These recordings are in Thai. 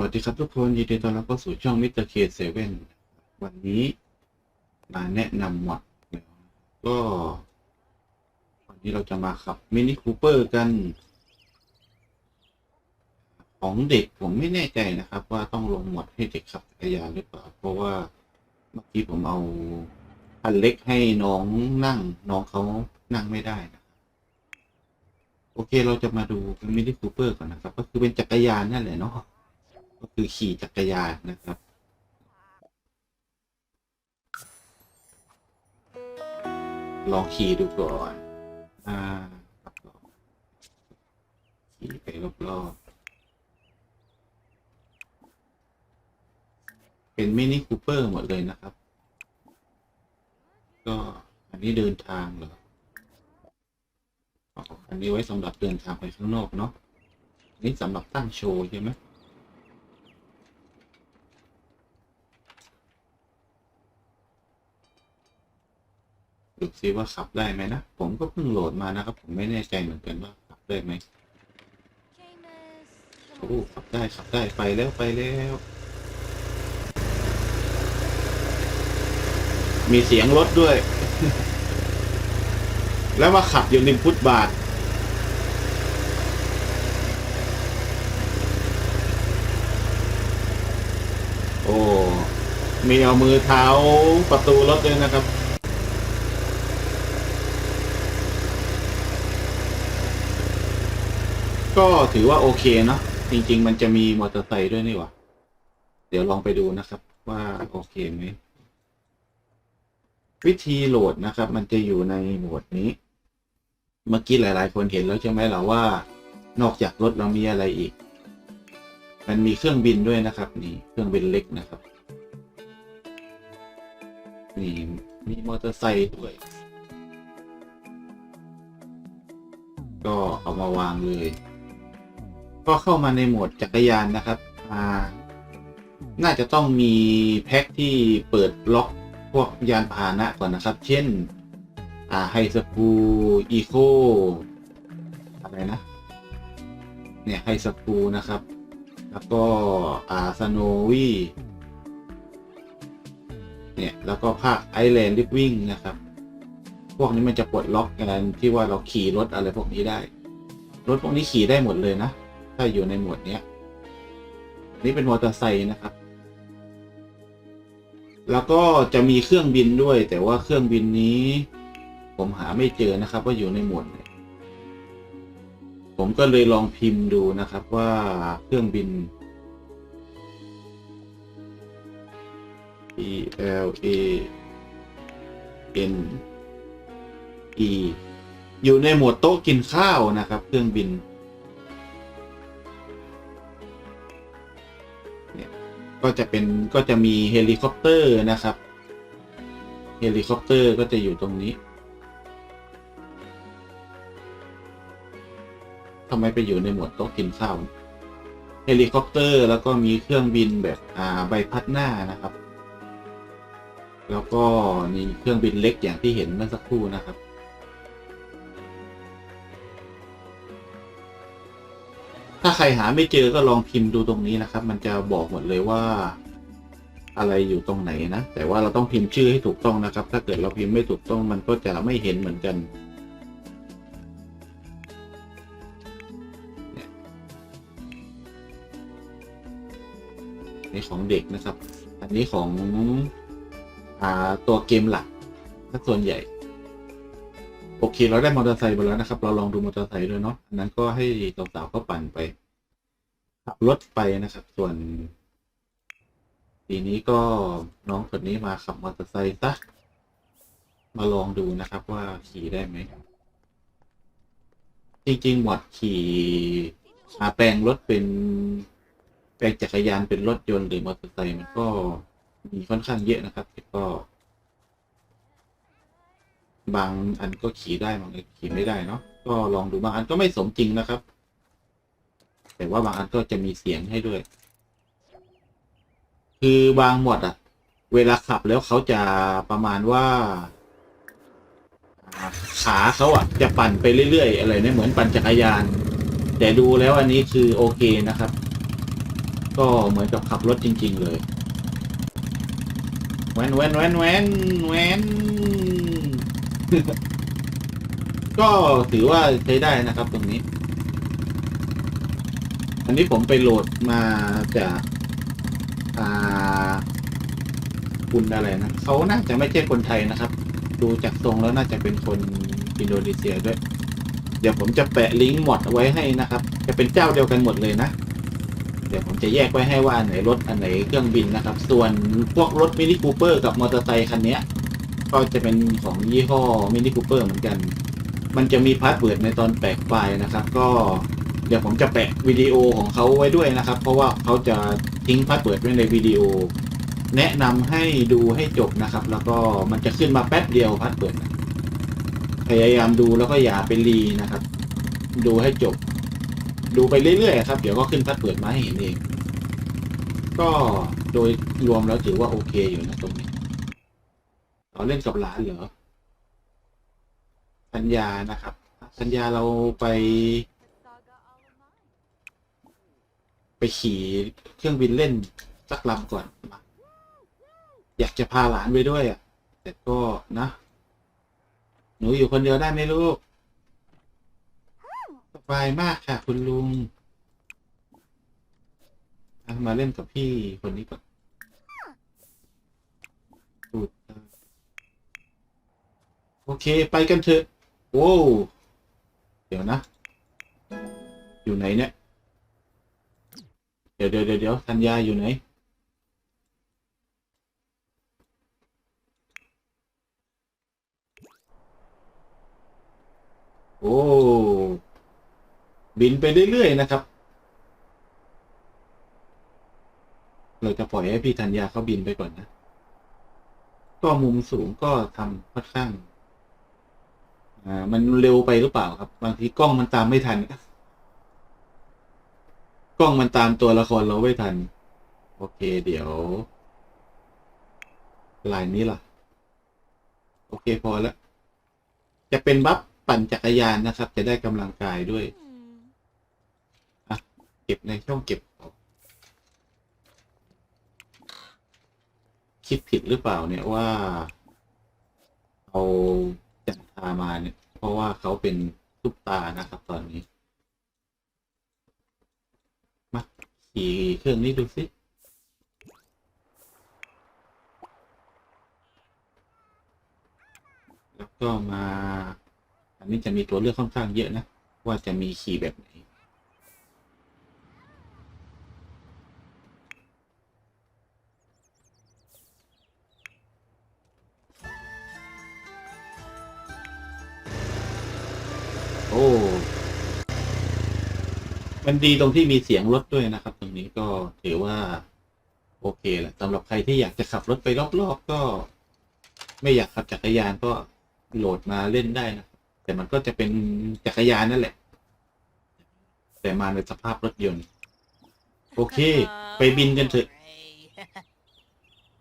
วัสดีครับทุกคน ยินดีต้อนรับเข้าสู่ช่องมิสเตอร์เคเซเว่นวันนี้มาแนะนำหมดก็ วันนี้เราจะมาขับมินิคูเปอร์กัน ของเด็กผมไม่แน่ใจนะครับ ว่าต้องลงหมดให้เด็กขับจักรยานหรือเปล่า เพราะว่าเมื่อกี้ผมเอาคันเล็กให้น้องนั่ง น้องเขานั่งไม่ได้นะโอเคเราจะมาดูมินิคูเปอร์ก่อนนะครับ ก็คือเป็นจักรยานนั่นแหละเนาะ ก็คือขี่จักรยานนะครับลองขี่ดูก่อน อ่าขี่ไปรอบๆ เป็นมินิคูเปอร์หมดเลยนะครับ ก็อันนี้เดินทางเหรออ๋ออันนี้ไว้สำหรับเดินทางไปข้างนอกเนาะ นี่สำหรับตั้งโชว์ใช่ไหม ดูซิว่าขับได้ไหมนะ ผมก็เพิ่งโหลดมานะครับ ผมไม่แน่ใจเหมือนกันว่าขับได้ไหมโอ้ขับได้ขับได้ไปแล้วไปแล้ว มีเสียงรถด้วย แล้วมาขับอยู่ริมฟุตบาทโอ้มีเอามือเท้าประตูรถด้วยนะครับ ก็ถือว่าโอเคเนาะจริง ๆ มันจะมีมอเตอร์ไซค์ด้วยนี่หว่าเดี๋ยวลองไปดูนะครับ ว่าโอเคไหมวิธีโหลดนะครับ มันจะอยู่ในโหมดนี้ เมื่อกี้หลาย ๆ คนเห็นแล้วใช่ไหมล่ะว่า นอกจากรถเรามีอะไรอีก มันมีเครื่องบินด้วยนะครับ นี่เครื่องบินเล็กนะครับนี่มีมอเตอร์ไซค์ด้วย ก็เอามาวางเลย ก็เข้ามาในโหมดจักรยานนะครับอ่าน่าจะต้องมีแพ็คที่เปิดล็อกพวกยานพาหนะก่อนนะครับ เช่นอ่าไฮสกูอีโคอะไรนะ เนี่ยไฮสกูนะครับ แล้วก็อ่าสโนวีเนี่ย แล้วก็ภาคไอแลนด์ลิฟวิ่งนะครับ พวกนี้มันจะปลดล็อกกันที่ว่าเราขี่รถอะไรพวกนี้ได้ รถพวกนี้ขี่ได้หมดเลยนะ ถ้าอยู่ในหมวดเนี้ย นี่เป็นมอเตอร์ไซค์นะครับ แล้วก็จะมีเครื่องบินด้วย แต่ว่าเครื่องบินนี้ ผมหาไม่เจอนะครับ ว่าอยู่ในหมวดไหนผมก็เลยลองพิมพ์ดูนะครับว่าเครื่องบิน E L A N E อยู่ในหมวดโต๊ะกินข้าวนะครับ เครื่องบิน เนี่ย ก็จะเป็นก็จะมีเฮลิคอปเตอร์นะครับ เฮลิคอปเตอร์ก็จะอยู่ตรงนี้ทำไมไปอยู่ในหมวดโต๊ะกินข้าวเฮลิคอปเตอร์แล้วก็มีเครื่องบินแบบอ่าใบพัดหน้านะครับ แล้วก็มีเครื่องบินเล็กอย่างที่เห็นเมื่อสักครู่นะครับ ใครหาไม่เจอก็ลองพิมพ์ดูตรงนี้นะครับ มันจะบอกหมดเลยว่า อะไรอยู่ตรงไหนนะ แต่ว่าเราต้องพิมพ์ชื่อให้ถูกต้องนะครับ ถ้าเกิดเราพิมพ์ไม่ถูกต้องมันก็จะไม่เห็นเหมือนกันเนี่ของเด็กนะครับ อันนี้ของอตัวเกมหลักถ้าส่วนใหญ่ โอเค เราได้มอเตอร์ไซค์ไปแล้วนะครับ เราลองดูมอเตอร์ไซค์ด้วยเนาะอันนั้นก็ให้สาวๆก็ปั่นไป ขับรถไปนะครับ ส่วนทีนี้ก็น้องคนนี้มาขับมอเตอร์ไซค์ซะมาลองดูนะครับว่าขี่ได้ไหม จริงๆหมวดขี่อาแปลงรถเป็น แปลงจักรยานเป็นรถยนต์หรือมอเตอร์ไซค์มันก็มีค่อนข้างเยอะนะครับแต่ก็ บางอันก็ขี่ได้บางอันขี่ไม่ได้เนาะก็ลองดูบางอันก็ไม่สมจริงนะครับ แต่ว่าบางอันก็จะมีเสียงให้ด้วย คือบางหมดอะเวลาขับแล้วเขาจะประมาณว่าขาเขาอะ จะปั่นไปเรื่อยๆอะไรเนี่ยเหมือนปั่นจักรยาน แต่ดูแล้วอันนี้คือโอเคนะครับ ก็เหมือนกับขับรถจริง ๆ เลยแวนแวนแวนแวนแวนก็ถือว่าใช้ได้นะครับตรงนี้ อันนี้ผมไปโหลดมาจากอ่าคุณอะไรนะเขาน่าจะไม่ใช่คนไทยนะครับ ดูจากทรงแล้วน่าจะเป็นคนอินโดนีเซียด้วย เดี๋ยวผมจะแปะลิงก์หมดเอาไว้ให้นะครับ จะเป็นเจ้าเดียวกันหมดเลยนะ เดี๋ยวผมจะแยกไว้ให้ว่าอันไหนรถอันไหนเครื่องบินนะครับ ส่วนพวกรถมินิคูเปอร์กับมอเตอร์ไซคันนี้ก็จะเป็นของยี่ห้อมินิคูเปอร์เหมือนกัน มันจะมีพาสเวิร์ดในตอนแปะไฟล์นะครับ ก็ เดี๋ยวผมจะแปะวิดีโอของเขาไว้ด้วยนะครับ เพราะว่าเขาจะทิ้งพาสเวิร์ดไว้ในวิดีโอ แนะนำให้ดูให้จบนะครับ แล้วก็มันจะขึ้นมาแป๊บเดียวพาสเวิร์ดพยายามดูแล้วก็อย่าไปรีนะครับ ดูให้จบ ดูไปเรื่อยๆครับ เดี๋ยวก็ขึ้นพาสเวิร์ดมาให้เห็นเอง ก็โดยรวมแล้วถือว่าโอเคอยู่นะตรงนี้เราเล่นกับหลานเหรอสัญญานะครับ สัญญาเราไป ไปขี่เครื่องบินเล่นสักลำก่อน อยากจะพาหลานไปด้วยอะ แต่ก็นะ หนูอยู่คนเดียวได้ไหมลูกสบายมากค่ะ คุณลุง มาเล่นกับพี่คนนี้ก่อนโอเค ไปกันเถอะ โว้ เดี๋ยวนะ อยู่ไหนเนี่ย เดี๋ยวเดี๋ยวเดี๋ยวธัญญาอยู่ไหน โอ้ บินไปเรื่อยๆนะครับ เราจะปล่อยให้พี่ธัญญาเขาบินไปก่อนนะ ก็มุมสูงก็ทำค่อนข้าง อ่า มันเร็วไปหรือเปล่าครับ บางทีกล้องมันตามไม่ทัน กล้องมันตามตัวละครเราไม่ทัน โอเค เดี๋ยวลายนี้ล่ะ โอเคพอแล้วจะเป็นบัฟปั่นจักรยานนะครับ จะได้กำลังกายด้วยอะเก็บในช่องเก็บคิดผิดหรือเปล่าเนี่ยว่าเอาจันทามาเนี่ย เพราะว่าเขาเป็นซุปตานะครับตอนนี้ มา ขี่เครื่องนี้ดูสิแล้วก็มา อันนี้จะมีตัวเลือกค่อนข้างเยอะนะ ว่าจะมีขี่แบบไหน มันดีตรงที่มีเสียงรถด้วยนะครับ ตรงนี้ก็ถือว่า โอเคแหละสำหรับใครที่อยากจะขับรถไปรอบๆก็ ไม่อยากขับจักรยานก็โหลดมาเล่นได้นะแต่มันก็จะเป็นจักรยานนั่นแหละ แต่มาในสภาพรถยนต์ โอเค ไปบินกันเถอะ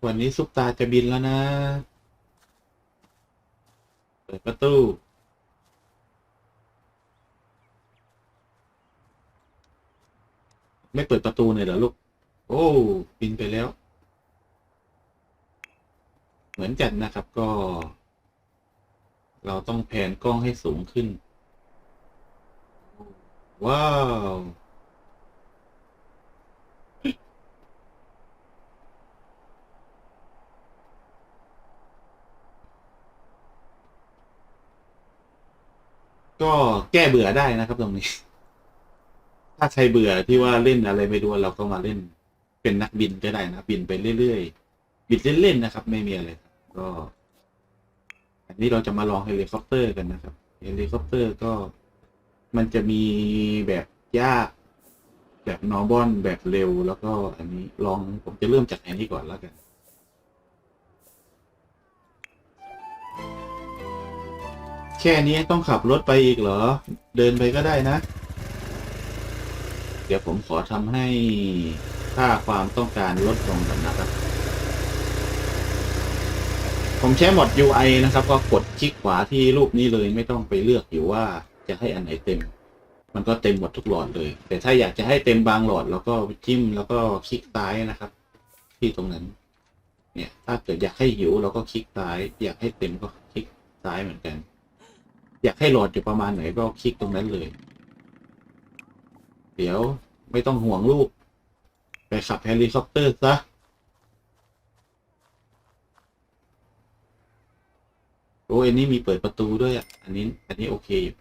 วันนี้ซุปตาจะบินแล้วนะ เปิดประตู ไม่เปิดประตูเลยเหรอลูก โอ้บินไปแล้ว เหมือนกันนะครับก็ เราต้องแผนกล้องให้สูงขึ้น ว้าว ก็แก้เบื่อได้นะครับตรงนี้ ถ้าใครเบื่อที่ว่าเล่นอะไรไม่รู้เราก็มาเล่น เป็นนักบินก็ได้นะบินไปเรื่อยๆบินเล่นๆนะครับ ไม่มีอะไรก็ อันนี้เราจะมาลองเฮลิคอปเตอร์กันนะครับเฮลิคอปเตอร์ก็มันจะมีแบบยากแบบนอบอนแบบเร็วแล้วก็อันนี้ลองผมจะเริ่มจากอันนี้ก่อนแล้วกันแค่นี้ต้องขับรถไปอีกเหรอ เดินไปก็ได้นะ เดี๋ยวผมขอทำให้ค่าความต้องการลดลงก่อนนะครับ ผมใช้หมด UI นะครับ ก็กดคลิกขวาที่รูปนี้เลยไม่ต้องไปเลือกอยู่ว่าจะให้อันไหนเต็ม มันก็เต็มหมดทุกหลอดเลย แต่ถ้าอยากจะให้เต็มบางหลอด แล้วก็จิ้มแล้วก็คลิกซ้ายนะครับ ที่ตรงนั้น เนี่ย ถ้าเกิดอยากให้หิวเราก็คลิกซ้าย อยากให้เต็มก็คลิกซ้ายเหมือนกัน อยากให้หลอดอยู่ประมาณไหนก็คลิกตรงนั้นเลย เดี๋ยวไม่ต้องห่วงลูก ไปขับเฮลิคอปเตอร์ซะโอ้อันนี้มีเปิดประตูด้วยอะ อันนี้ อันนี้โอเคอยู่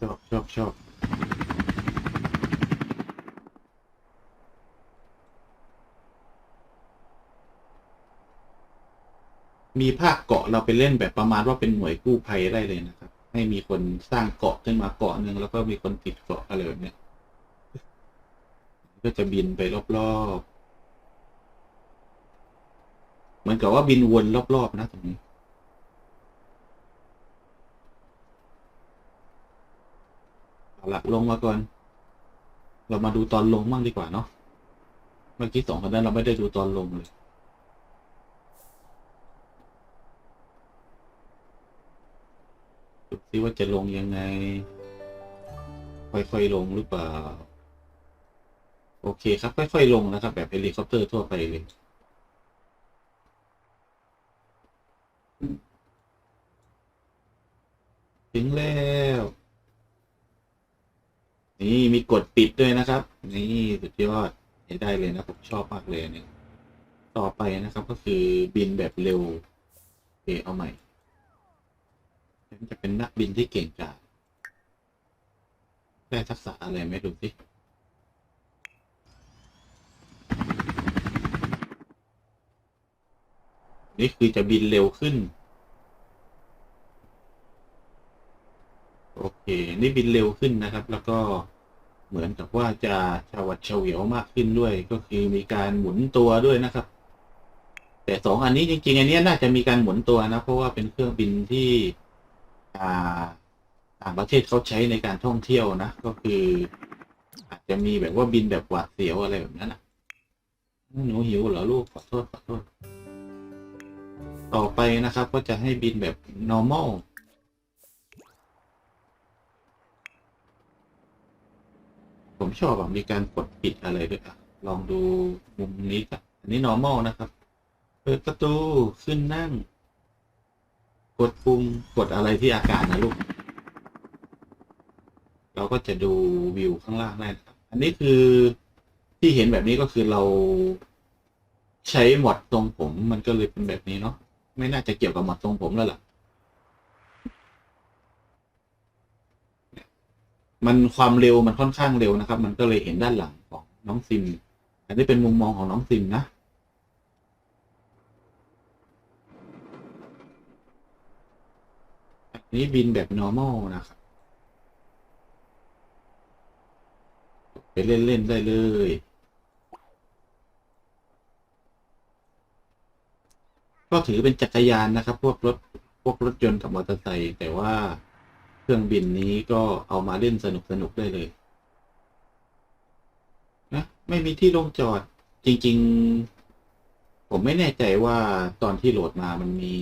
ชอบชอบชอบมีภาคเกาะเราไปเล่นแบบประมาณว่าเป็นหน่วยกู้ภัยได้เลยนะครับ ให้มีคนสร้างเกาะขึ้นมาเกาะหนึ่งแล้วก็มีคนติดเกาะอะไรแบบเนี้ย ก็จะบินไปรอบๆเหมือนกับว่าบินวนรอบ ๆ นะตรงนี้ เอาละลงมาก่อน เรามาดูตอนลงบ้างดีกว่าเนาะ เมื่อกี้สองคนนั้นเราไม่ได้ดูตอนลงเลยดูซิว่าจะลงยังไง ค่อยๆลงหรือเปล่า โอเคครับ ค่อย ๆ ลงนะครับ แบบเฮลิคอปเตอร์ทั่วไปเลยถึงแล้ว นี่มีกดปิดด้วยนะครับ นี่สุดยอดใช้ได้เลยนะ ผมชอบมากเลยอันนี่ต่อไปนะครับก็คือบินแบบเร็วโอเอาใหม่ฉันจะเป็นนักบินที่เก่งกาจได้ทักษะอะไรไหมดูสิ นี่คือจะบินเร็วขึ้น โอเค นี่บินเร็วขึ้นนะครับ แล้วก็เหมือนกับว่าจะชาวัดเฉวียวมากขึ้นด้วย ก็คือมีการหมุนตัวด้วยนะครับ แต่สองอันนี้จริง ๆ อันนี้น่าจะมีการหมุนตัวนะ เพราะว่าเป็นเครื่องบินที่อาต่างประเทศเขาใช้ในการท่องเที่ยวนะ ก็คือ อาจจะมีแบบว่าบินแบบหวาดเสียวอะไรแบบนั้นนะหนูหิวเหรอลูกขอโทษขอโทษ ต่อไปนะครับก็จะให้บินแบบ normal ผมชอบอะมีการกดปิดอะไรด้วยอะ ลองดูมุมนี้ครับอันนี้ normal นะครับ เปิดประตูขึ้นนั่ง กดปุ่มกดอะไรที่อากาศนะลูก เราก็จะดูวิวข้างล่างได้นะครับ อันนี้คือที่เห็นแบบนี้ก็คือเราใช้หมดตรงผมมันก็เลยเป็นแบบนี้เนาะ ไม่น่าจะเกี่ยวกับหมดตรงผมแล้วล่ะ มันความเร็วมันค่อนข้างเร็วนะครับ มันก็เลยเห็นด้านหลังของน้องซิม อันนี้เป็นมุมมองของน้องซิมนะอันนี้บินแบบ normal นะครับ ไปเล่น ๆ ได้เลย ก็ถือเป็นจักรยานนะครับ พวกรถพวกรถยนต์กับมอเตอร์ไซค์แต่ว่าเครื่องบินนี้ก็เอามาเล่นสนุกสนุกได้เลยนะไม่มีที่ลงจอดจริง ๆ ผมไม่แน่ใจว่าตอนที่โหลดมามันมี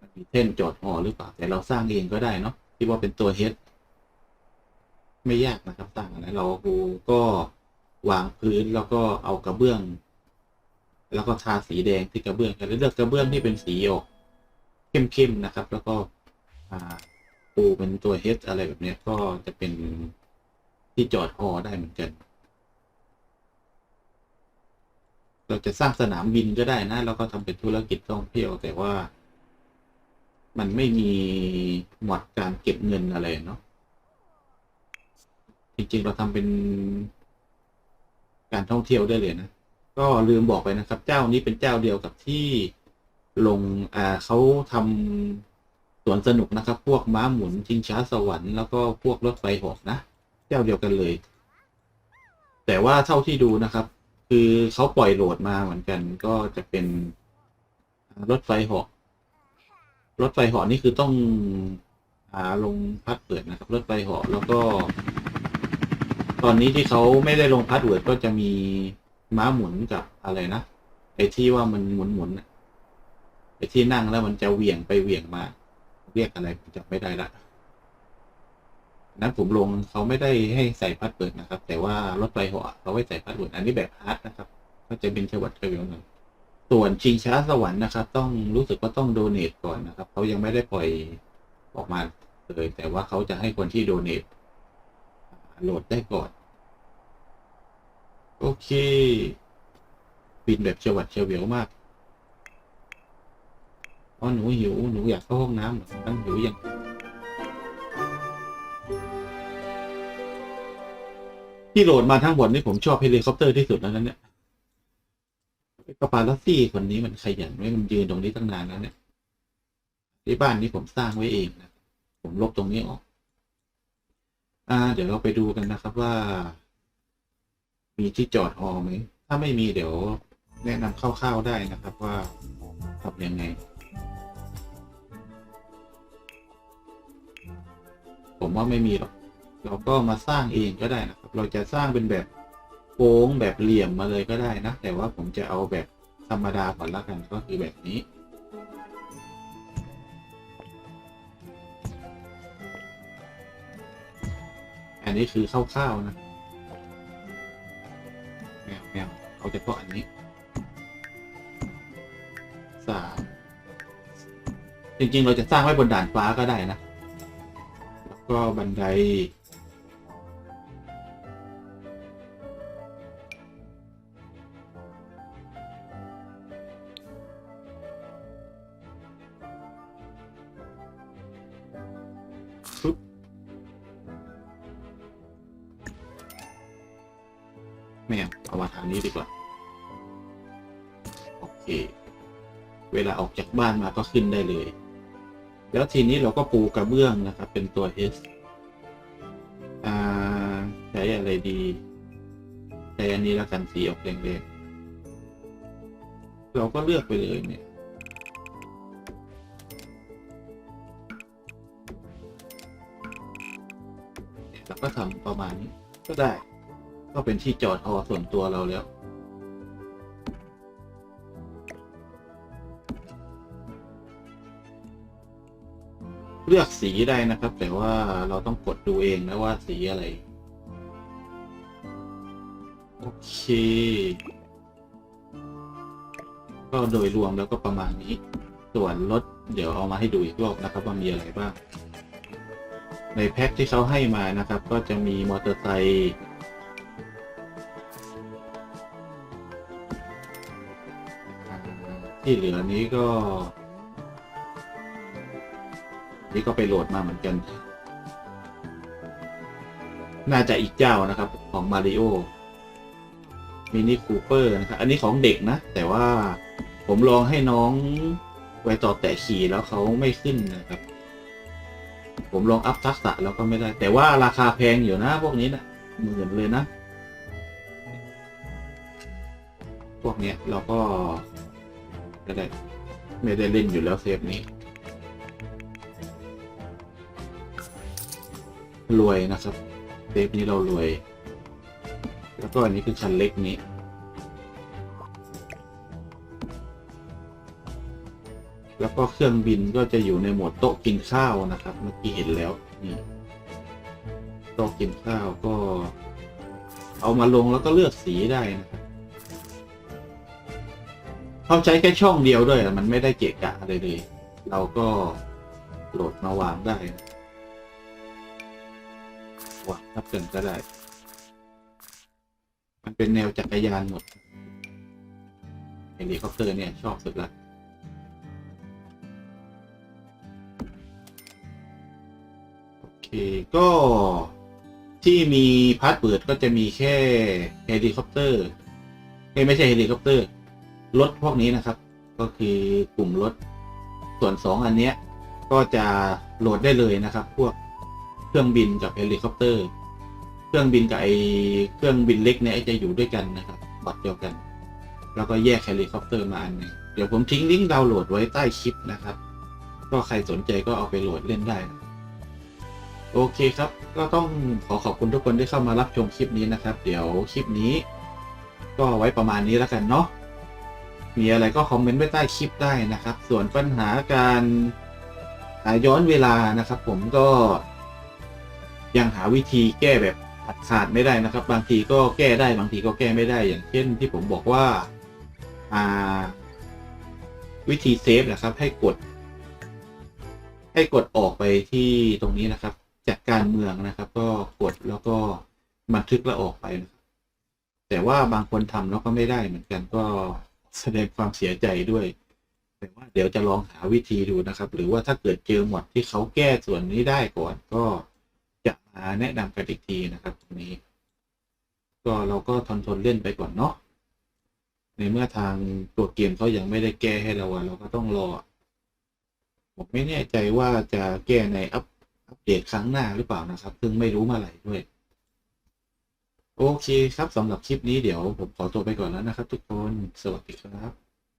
มันมีเท่นจอดหอหรือเปล่า แต่เราสร้างเองก็ได้เนาะที่ว่าเป็นตัวเฮดไม่ยากนะครับสร้างอะไรเราก็วางพื้นแล้วก็เอากระเบื้อง แล้วก็ทาสีแดงที่กระเบื้องแล้วเลือกกระเบื้องที่เป็นสีออกเข้มๆนะครับ แล้วก็ปูเป็นตัวเฮดอะไรแบบนี้ก็จะเป็นที่จอดฮอได้เหมือนกัน เราจะสร้างสนามบินก็ได้นะ แล้วก็ทำเป็นธุรกิจท่องเที่ยวแต่ว่ามันไม่มีหมวดการเก็บเงินอะไรเนาะจริงๆเราทำเป็นการท่องเที่ยวได้เลยนะ ก็ลืมบอกไปนะครับ เจ้านี้เป็นเจ้าเดียวกับที่ลงอ่าเขาทำสวนสนุกนะครับ พวกม้าหมุนชิงช้าสวรรค์แล้วก็พวกรถไฟหอกนะ เจ้าเดียวกันเลย แต่ว่าเท่าที่ดูนะครับ คือเขาปล่อยโหลดมาเหมือนกัน ก็จะเป็นรถไฟหอกรถไฟหอกนี่คือต้องหาลงพัดเปิดนะครับ รถไฟหอกแล้วก็ ตอนนี้ที่เขาไม่ได้ลงพัดเวิร์ดก็จะมี ม้าหมุนกับอะไรนะไอ้ที่ว่ามันหมุนหมุนๆไอ้ที่นั่งแล้วมันจะเหวี่ยงไปเหวี่ยงมา เรียกอะไรจำไม่ได้ละนั้นผมลงเขาไม่ได้ให้ใส่พาสเวิดนะครับ แต่ว่ารถไฟหาะเขาให้ใส่พาสเวิดอันนี้แบบฮาร์ดนะครับ ก็จะเป็นชวัดเทวิลหน่อยส่วนชิงช้าสวรรค์นะครับ ต้องรู้สึกว่าต้องโดเนทก่อนนะครับเขายังไม่ได้ปล่อยออกมาเลยแต่ว่าเขาจะให้คนที่โดเนทโหลดได้ก่อน โอเค บินแบบชวัดเฉวียวมากอ๋อหนูหิว หนูอยากเข้าห้องน้ำเหรอตั้งหิวยังที่โหลดมาทั้งหมดนี่ผมชอบเฮลิคอปเตอร์ที่สุดแล้วนั้นเนี่ยปาปาลัสซี่คนนี้มันขยันไว้มันยืนตรงนี้ตั้งนานแล้วเนี่ย ที่บ้านนี้ผมสร้างไว้เองนะ ผมลบตรงนี้ออก อ่า เดี๋ยวเราไปดูกันนะครับว่า มีที่จอดฮอไหม ถ้าไม่มีเดี๋ยวแนะนำคร่าวๆได้นะครับว่าทำยังไง ผมว่าไม่มีหรอก เราก็มาสร้างเองก็ได้นะครับ เราจะสร้างเป็นแบบโค้งแบบเหลี่ยมมาเลยก็ได้นะ แต่ว่าผมจะเอาแบบธรรมดาก่อนละกันก็คือแบบนี้อันนี้คือคร่าวๆนะ แมวแมวเอาเฉพาะอันนี้สามจริง ๆ เราจะสร้างไว้บนด่านฟ้าก็ได้นะ แล้วก็บันได ขึ้นได้เลย แล้วทีนี้เราก็ปูกระเบื้องนะครับ เป็นตัว S อ่าใช้อะไรดีใช้อันนี้แล้วกันสีออกแดงๆเราก็เลือกไปเลยเนี่ยแล้วก็ทำประมาณนี้ก็ได้ ก็เป็นที่จอดฮอส่วนตัวเราแล้ว เลือกสีได้นะครับ แต่ว่าเราต้องกดดูเองนะว่าสีอะไร โอเค ก็โดยรวมแล้วก็ประมาณนี้ ส่วนรถเดี๋ยวเอามาให้ดูอีกรอบนะครับว่ามีอะไรบ้างในแพ็คที่เขาให้มานะครับ ก็จะมีมอเตอร์ไซค์ที่เหลือนี้ก็ นี่ก็ไปโหลดมาเหมือนกัน น่าจะอีกเจ้านะครับ ของมาริโอมินิคูเปอร์นะครับ อันนี้ของเด็กนะ แต่ว่าผมลองให้น้องไวต่อแต่ขี่แล้วเขาไม่ขึ้นนะครับ ผมลองอัพทักษะแล้วก็ไม่ได้ แต่ว่าราคาแพงอยู่นะ พวกนี้นะหมื่นเลยนะ พวกเนี้ยเราก็ไม่ได้ไม่ได้เล่นอยู่แล้วเซฟนี้ รวยนะครับเซฟนี้เรารวย แล้วก็อันนี้คือคันเล็กนี้ แล้วก็เครื่องบินก็จะอยู่ในหมวดโต๊ะกินข้าวนะครับ เมื่อกี้เห็นแล้วนี่โต๊ะกินข้าวก็ เอามาลงแล้วก็เลือกสีได้นะครับเขาใช้แค่ช่องเดียวด้วยมันไม่ได้เกะกะอะไรเลย เราก็โหลดมาวางได้ วางทับกันก็ได้ มันเป็นแนวจักรยานหมดเฮลิคอปเตอร์เนี่ย ชอบสุดละโอเค ก็ที่มีพาร์ทเปิดก็จะมีแค่เฮลิคอปเตอร์ไม่ใช่เฮลิคอปเตอร์รถพวกนี้นะครับ ก็คือกลุ่มรถส่วนสองอันเนี้ย ก็จะโหลดได้เลยนะครับ พวก เครื่องบินกับเฮลิคอปเตอร์ เครื่องบินกับไอเครื่องบินเล็กเนี่ยจะอยู่ด้วยกันนะครับบอดเดียวกัน แล้วก็แยกเฮลิคอปเตอร์มาอันหนึงเดี๋ยวผมทิ้งลิงก์ดาวน์โหลดไว้ใต้คลิปนะครับ ก็ใครสนใจก็เอาไปโหลดเล่นได้ โอเคครับ ก็ต้องขอขอบคุณทุกคนที่เข้ามารับชมคลิปนี้นะครับ เดี๋ยวคลิปนี้ ก็ไว้ประมาณนี้แล้วกันเนาะ มีอะไรก็คอมเมนต์ไว้ใต้คลิปได้นะครับ ส่วนปัญหาการอ่าย้อนเวลานะครับ ผมก็ ยังหาวิธีแก้แบบขาดขาดไม่ได้นะครับ บางทีก็แก้ได้บางทีก็แก้ไม่ได้ อย่างเช่นที่ผมบอกว่าอ่า วิธีเซฟนะครับ ให้กด ให้กดออกไปที่ตรงนี้นะครับจากการเมืองนะครับ ก็กดแล้วก็บันทึกแล้วออกไปนะครับแต่ว่าบางคนทำแล้วก็ไม่ได้เหมือนกันก็แสดงความเสียใจด้วย แต่ว่าเดี๋ยวจะลองหาวิธีดูนะครับ หรือว่าถ้าเกิดเจอหมดที่เขาแก้ส่วนนี้ได้ก่อนก็ จะมาแนะนำกันอีกทีนะครับตรงนี้ ก็เราก็ทนทนเล่นไปก่อนเนาะในเมื่อทางตัวเกมเขายังไม่ได้แก้ให้เราอะเราก็ต้องรอ ผมไม่แน่ใจว่าจะแก้ในอัปอัปเดตครั้งหน้าหรือเปล่านะครับ ซึ่งไม่รู้มื่อไหร่ด้วย โอเคครับสำหรับคลิปนี้เดี๋ยวผมขอตัวไปก่อนแล้วนะครับทุกคน สวัสดีครับ